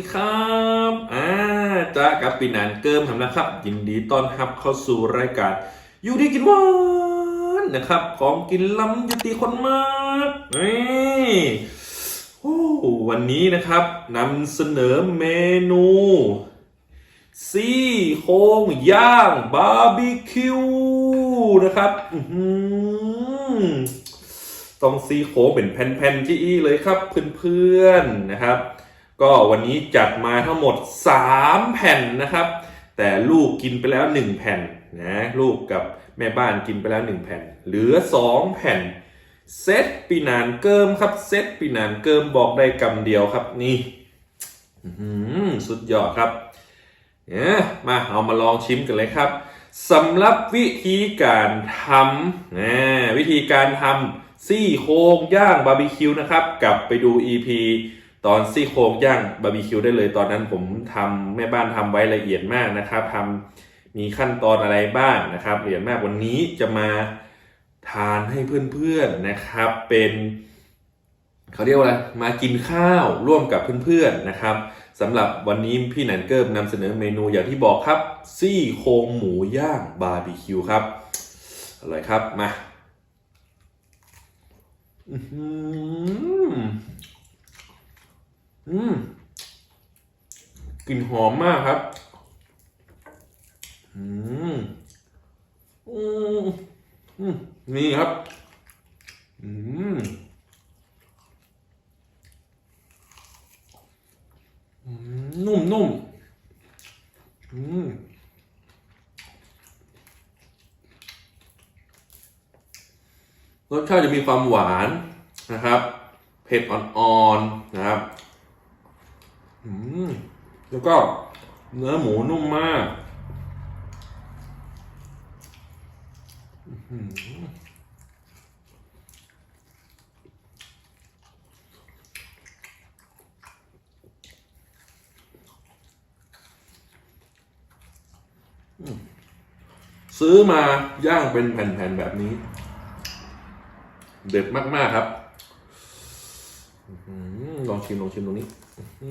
วัสดีครับอ่าจ้ากับปีนานเกิมทำนะครับ ยินดีต้อนรับเข้าสู่รายการ อยู่ดีกินหวานนะครับ ของกินล้ำยุติคนมากนี่โอ้วันนี้นะครับนำเสนอเมนูซี่โครงย่างบาร์บีคิวนะครับอืต้องซี่โครงเป็นแผ่นๆจี้เลยครับเพื่อนๆนะครับ ก็วันนี้จัดมาทั้งหมด 3 แผ่นนะครับ แต่ลูกกินไปแล้ว 1 แผ่นนะลูกกับแม่บ้านกินไปแล้ว 1 แผ่น เหลือ 2 แผ่นเซตปีนานเกิมครับเซตปีนานเกิมบอกได้กำเดียวครับนี่สุดยอดครับเนี่ยมาเอามาลองชิมกันเลยครับสำหรับวิธีการทำนะวิธีการทำซี่โครงย่างบาร์บีคิวนะครับ กลับไปดู EP ตอนซี่โครงย่างบาร์บีคิวได้เลย ตอนนั้นผมทำแม่บ้านทำไว้ละเอียดมากนะครับทำมีขั้นตอนอะไรบ้างนะครับละเอียดมากวันนี้จะมาทานให้เพื่อนๆนะครับ เป็นเขาเรียกว่าอะไรมากินข้าวร่วมกับเพื่อนๆนะครับสำหรับวันนี้พี่หนันเกิบนำเสนอเมนูอย่างที่บอกครับ ซี่โครงหมูย่างบาร์บีคิวครับอร่อยครับมา อืมกลิ่นหอมมากครับ อืมอืมอืมนี่ครับ อืมนุ่มนุ่มอืมรสชาติจะมีความหวานนะครับ เผ็ดอ่อนๆนะครับ แล้วก็เนื้อหมูนุ่มมากซื้อมาย่างเป็นแผ่นๆแบบนี้ เด็ดมาก ๆ ครับลองชิมลองชิมตรงนี้ เห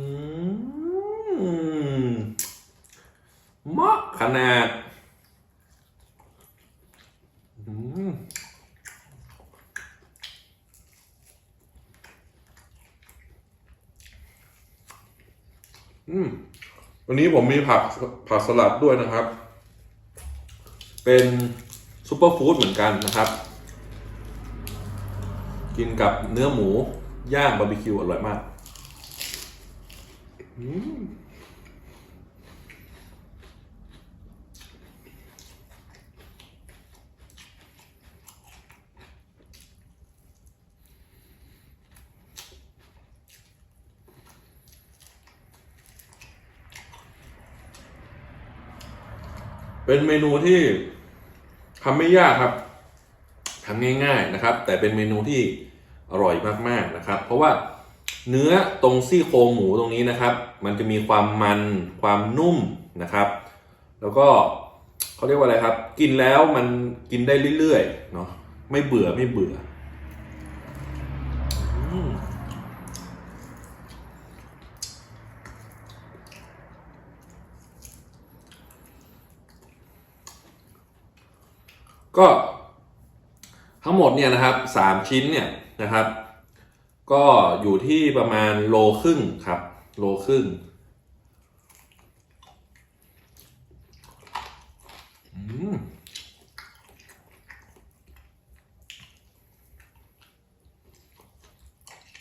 มาะขนาดวันนี้ผมมีผักผักสลัดด้วยนะครับ เป็นซูเปอร์ฟู้ดเหมือนกันนะครับ กินกับเนื้อหมู ย่างบาร์บีคิวอร่อยมาก เป็นเมนูที่ทำไม่ยากครับทำง่าย ๆนะครับ แต่เป็นเมนูที่อร่อยมากๆนะครับ เพราะว่า เนื้อตรงซี่โครงหมูตรงนี้นะครับ มันจะมีความมันความนุ่มนะครับ แล้วก็เขาเรียกว่าอะไรครับ กินแล้วมันกินได้เรื่อยๆเนาะไม่เบื่อไม่เบื่อก็ทั้งหมดเนี่ยนะครับสามชิ้นเนี่ยนะครับ ก็อยู่ที่ประมาณโลครึ่งครับ โลครึ่ง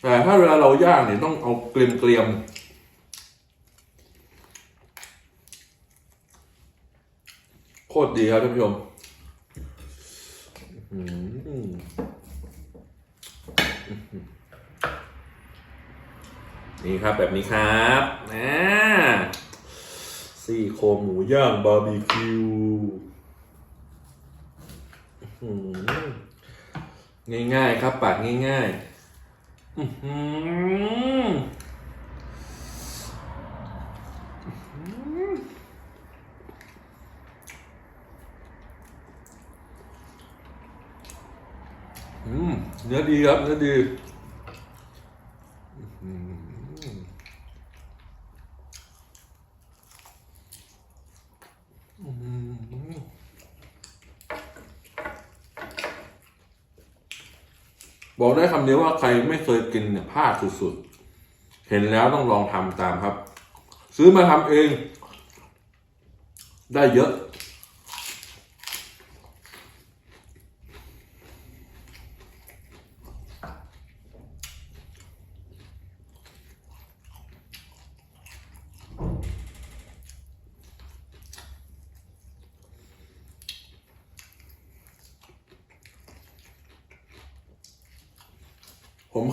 แต่ถ้าเวลาเราย่างเนี่ยต้องเอาเกลียมเกลียมๆโคตรดีครับท่านผู้ชม อืม นี่ครับแบบนี้ครับนะซี่โครงหมูย่างบาร์บีคิวง่ายๆครับปาดง่ายๆอืมเนื้อดีครับเนื้อดี บอกได้คำเดียวว่าใครไม่เคยกินเนี่ยพลาดสุดๆ เห็นแล้วต้องลองทำตามครับ ซื้อมาทำเอง ได้เยอะ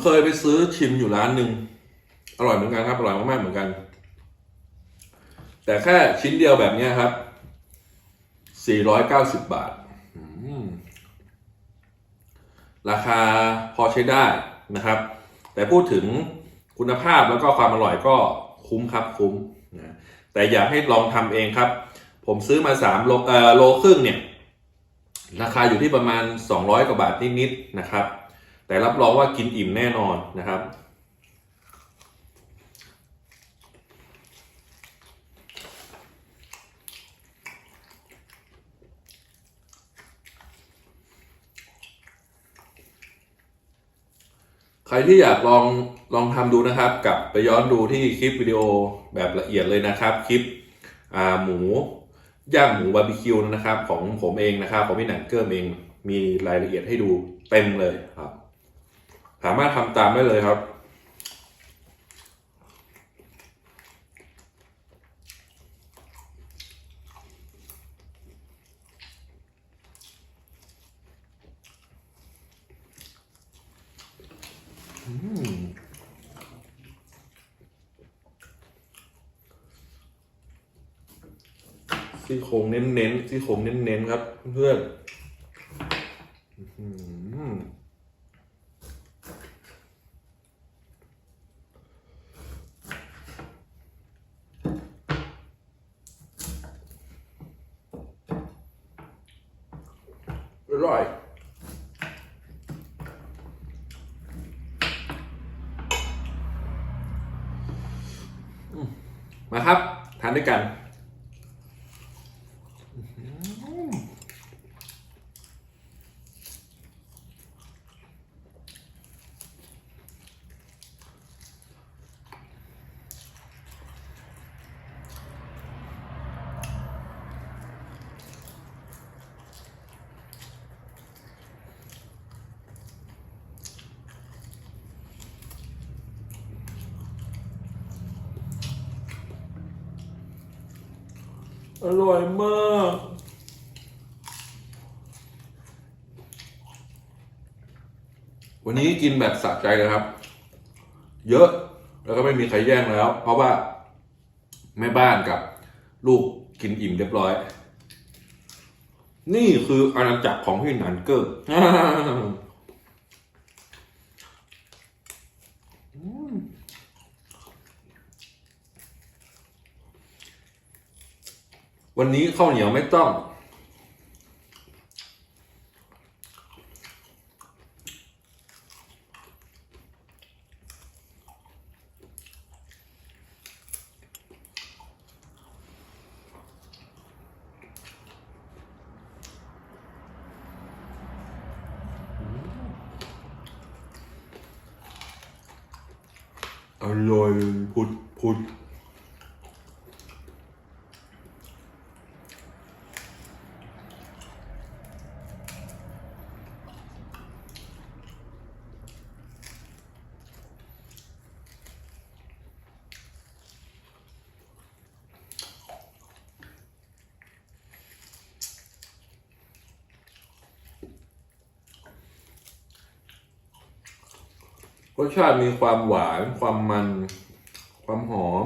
เคยไปซื้อชิมอยู่ร้านหนึ่งอร่อยเหมือนกันครับอร่อยมากๆเหมือนกัน แต่แค่ชิ้นเดียวแบบนี้ครับ490บาทอืมราคาพอใช้ได้นะครับ แต่พูดถึงคุณภาพแล้วก็ความอร่อยก็คุ้มครับคุ้มนะแต่อยากให้ลองทำเองครับ ผมซื้อมา3โลโลครึ่งเนี่ย ราคาอยู่ที่ประมาณ 200 กว่าบาทนิดๆนะครับ แต่รับรองว่ากินอิ่มแน่นอนนะครับ ใครที่อยากลองลองทำดูนะครับกลับไปย้อนดูที่คลิปวิดีโอแบบละเอียดเลยนะครับ คลิปหมูย่างหมูบาร์บีคิวนะครับ ของผมเองนะครับ ของพี่หนังเกิร์มเองมีรายละเอียดให้ดูเต็มเลยครับ สามารถทำตามได้เลยครับ ซี่โครงเน้นๆซี่โครงเน้นๆครับ เพื่อนอหืออร่อย มาครับ ทานด้วยกัน อร่อยมาก วันนี้กินแบบสะใจเลยครับ เยอะแล้วก็ไม่มีใครแย่งแล้ว เพราะว่าแม่บ้านกับ ลูกกินอิ่มเรียบร้อย นี่คืออาณาจักรของพี่นันเกอร์ วันนี้ข้าวเหนียวไม่ต้อง อร่อยพุดพุด สชาติมีความหวาน ความมัน ความหอม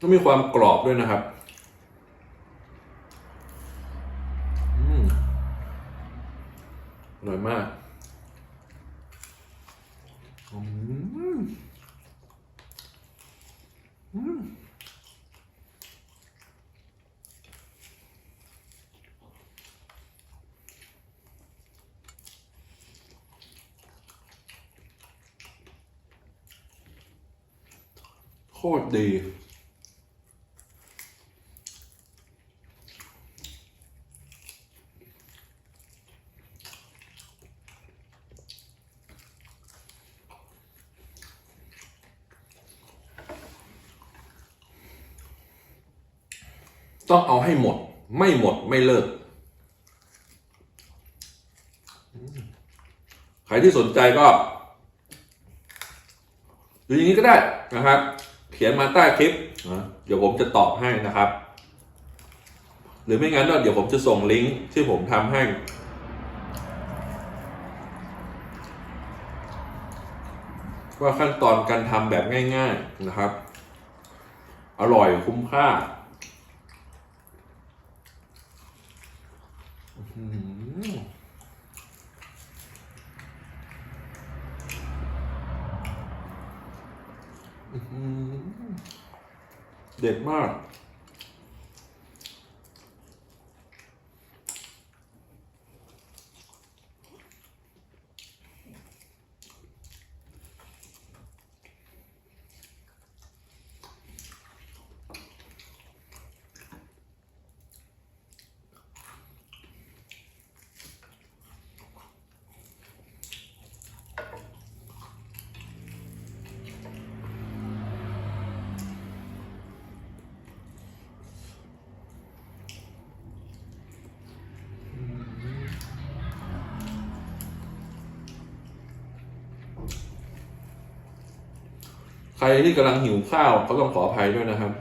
ต้องมีความกรอบด้วยนะครับอืมอร่อยมาก ตรดี ต้องเอาให้หมด ไม่หมดไม่เลิก ใครที่สนใจก็ดูอย่างนี้ก็ได้นะครับ เขียนมาใต้คลิปเดี๋ยวผมจะตอบให้นะครับ หรือไม่งั้นเดี๋ยวผมจะส่งลิงก์ที่ผมทำให้ว่าขั้นตอนการทำแบบง่าย ๆนะครับ อร่อยคุ้มค่าอื้อหืออื้อหือ เด็ดมาก รที่กำลังหิวข้าวก็ต้องขออภัยด้วยนะครับ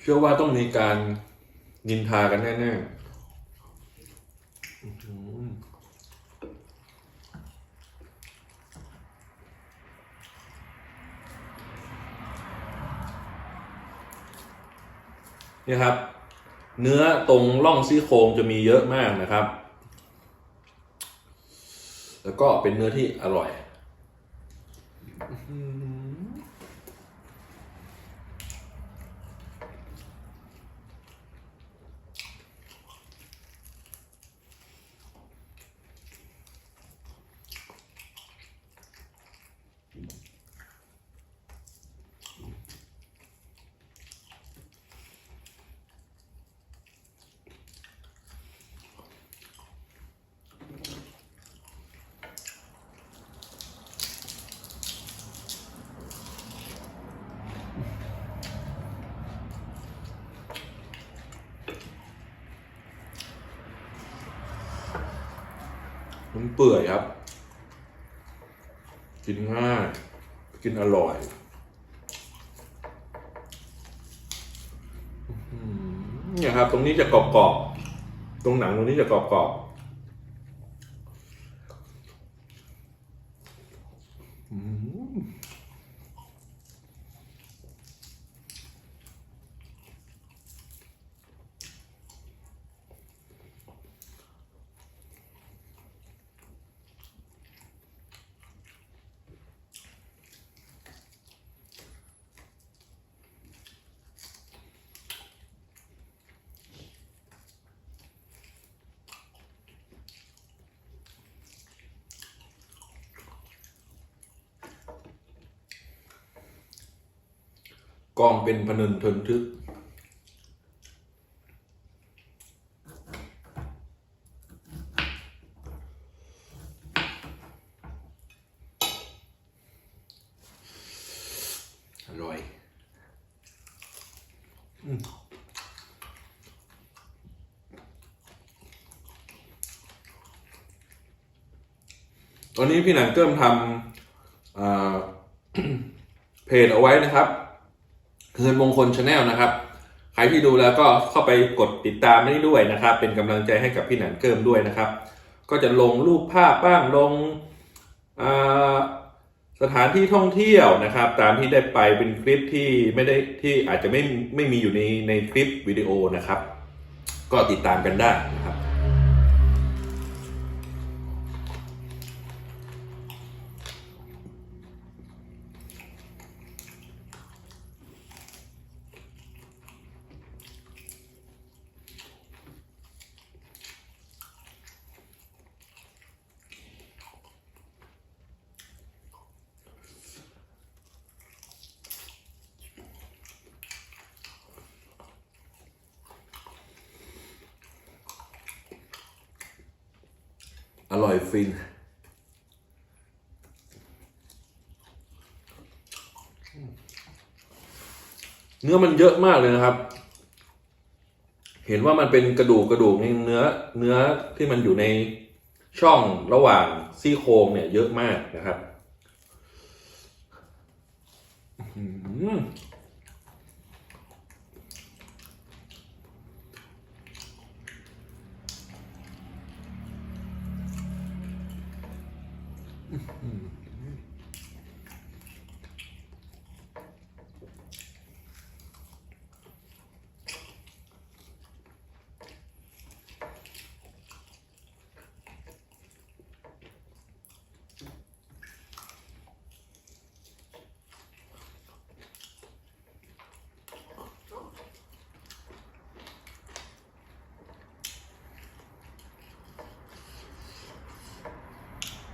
เชื่อว่าต้องมีการนินทากันแน่ๆอื้อหือ นี่ครับ เนื้อตรงร่องซี่โครงจะมีเยอะมากนะครับ แล้วก็เป็นเนื้อที่อร่อย มัน เปื่อยครับ กินง่าย กินอร่อยเนี่ยครับ ตรงนี้จะกรอบๆ ตรงหนังตรงนี้จะกรอบๆ กองเป็นพนันทนทึก อร่อยตอนนี้พี่หนังเกิ้มทำเพจเอาไว้นะครับ เงินมงคลชาแนลนะครับ ใครที่ดูแล้วก็เข้าไปกดติดตามได้ด้วยนะครับ เป็นกำลังใจให้กับพี่หนันเกิมด้วยนะครับ ก็จะลงรูปภาพบ้างลงสถานที่ท่องเที่ยวนะครับ ตามที่ได้ไปเป็นคลิปที่ไม่ได้ที่อาจจะไม่ไม่มีอยู่ในในคลิปวิดีโอนะครับ ก็ติดตามกันได้นะครับ อร่อยฟิน เนื้อมันเยอะมากเลยนะครับ เห็นว่ามันเป็นกระดูกกระดูกนี่เนื้อเนื้อที่มันอยู่ในช่องระหว่างซี่โครงเนี่ย เยอะมากนะครับ อื้อ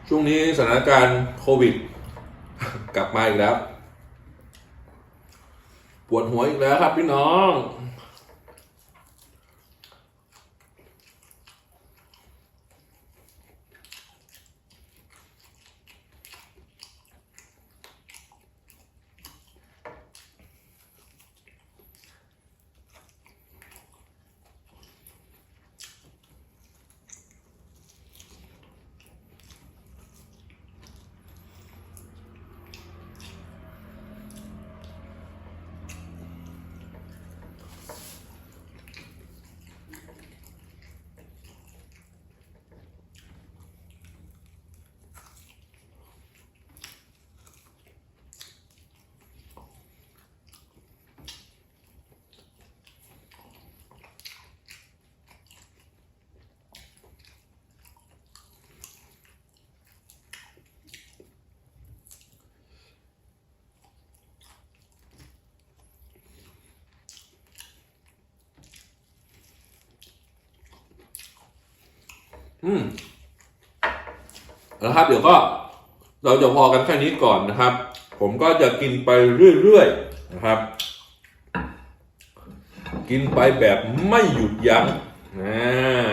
ช่วงนี้สถานการณ์โควิด กลับมาอีกแล้ว ปวดหัวอีกแล้วครับพี่น้อง อืมแล้วครับ เดี๋ยวก็เราจะพอกันแค่นี้ก่อนนะครับ ผมก็จะกินไปเรื่อยๆนะครับ กินไปแบบไม่หยุดยั้งนะ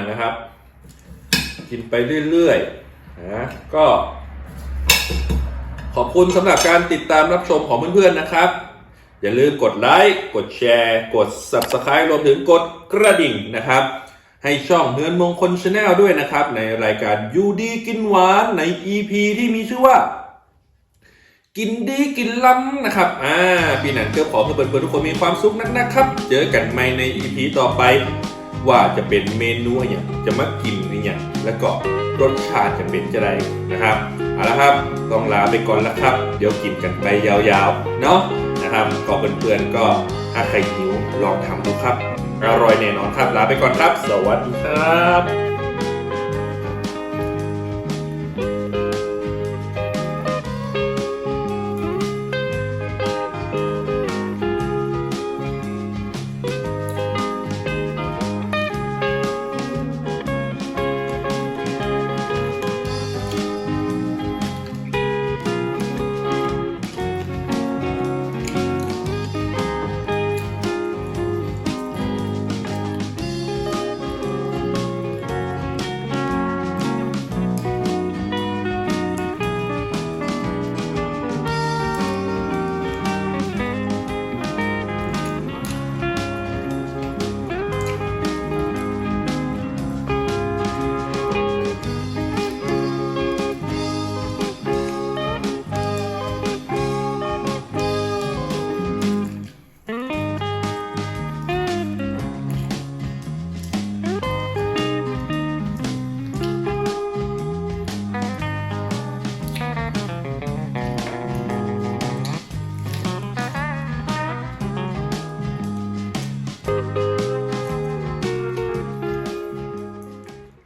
นะครับ กินไปเรื่อยๆนะก็ขอบคุณสำหรับการติดตามรับชมของเพื่อนๆนะครับ อย่าลืมกดไลค์ กดแชร์ กด Subscribe รวมถึงกดกระดิ่งนะครับ ให้ช่องเนือนมงคลชาแนลด้วยนะครับ ในรายการยูดีกินหวานใน EP ที่มีชื่อว่า กินดีกินล้ำนะครับ อ่าปีหนังเกือบขอให้เพื่อนๆทุกคนมีความสุขนักๆครับ เจอกันใหม่ใน EP ต่อไป ว่าจะเป็นเมนูอะไรอย่างจะมากินอะไรอย่างแล้วก็รสชาติจะเป็นจะไรนะครับเอาละครับต้องลาไปก่อนล้วครับ เดี๋ยวกินกันไปยาวๆ เนาะนะครับก็เพื่อนๆก็ถ้าใครหิวลองทำดูครับ อร่อยแน่นอนครับลาไปก่อนครับ สวัสดีครับ